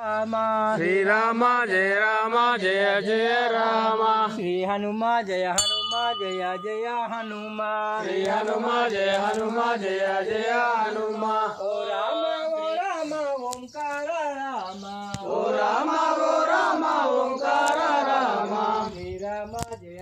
Rama Srirama జయ Rama జయ జయ Rama. Shri Hanuma జయ Hanuma జయ జయ Hanuma. Shri Hanuma జయ Hanuma జయ జయ Hanuma ఓ Rama ఓ Rama ఓంకార Rama ఓ Rama ఓ Rama ఓంకార Rama Srirama జయ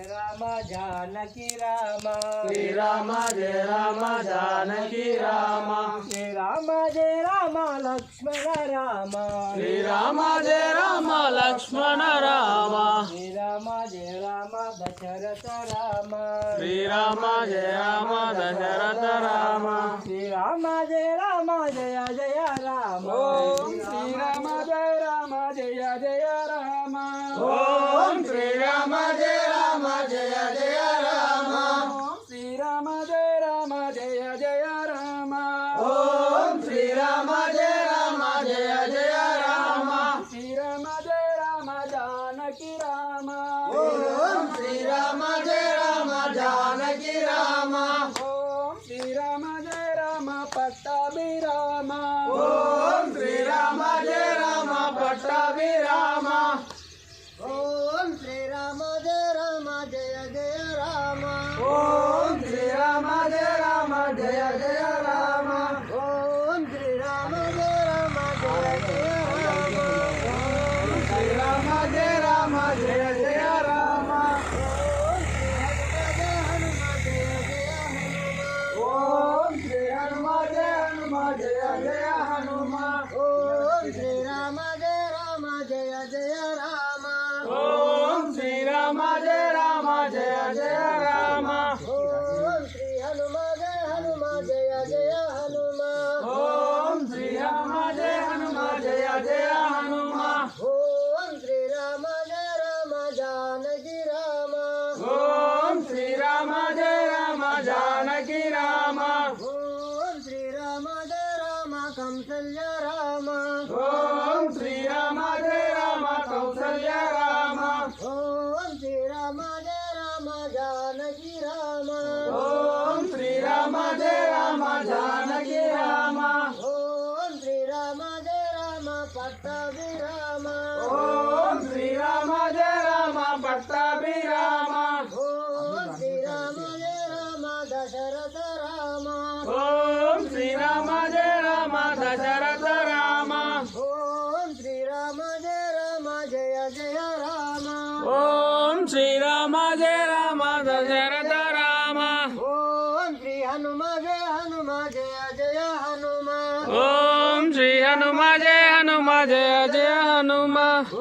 Rama Janaki Rama Srirama జయ Rama Janaki Rama Srirama జయ Rama Lakshmana Rama Srirama జయ Rama Lakshmana Rama Srirama జయ Rama Dasharatha Rama Srirama జయ Rama Dasharatha Rama Srirama జయ Rama జయ జయ Rama ఓం Srirama జయ Rama జయ జయ Rama ఓం Srirama జయ Janaki Rama. ఓం Srirama జయ Rama Janaki Rama. ఓం Srirama జయ Rama Pattabhirama. ఓం Srirama జయ Rama Pattabhirama. ఓం Srirama జయ Rama జయ జయ Rama. ఓం జయ జయ Rama. ఓం Shri Hanuma జయ Hanuma జయ జయ Hanuma ఓం Srirama జయ Rama. జయ జయ Rama ఓం Srirama జయ Rama జయ జయ Rama ఓం Shri Hanuma జయ Hanuma జయ జయ ఓం Srirama జయ Rama Janaki Rama. ఓం Srirama జయ Rama కంసల్య Rama. ఓం Srirama జయ Rama Kaushalya Rama. ఓం Srirama జయ Rama Janaki Rama. ఓం Srirama జయ Rama Janaki Rama. ఓం Srirama జయ Rama Pattabhi Rama. ఓం Srirama జయ జయ Rama ఓం Srirama జయ Rama Dasharatha Rama. ఓం Shri Hanuma జయ Hanuma జయ జయ Hanuma. ఓం Shri Hanuma జయ Hanuma జయ జయ Hanuma.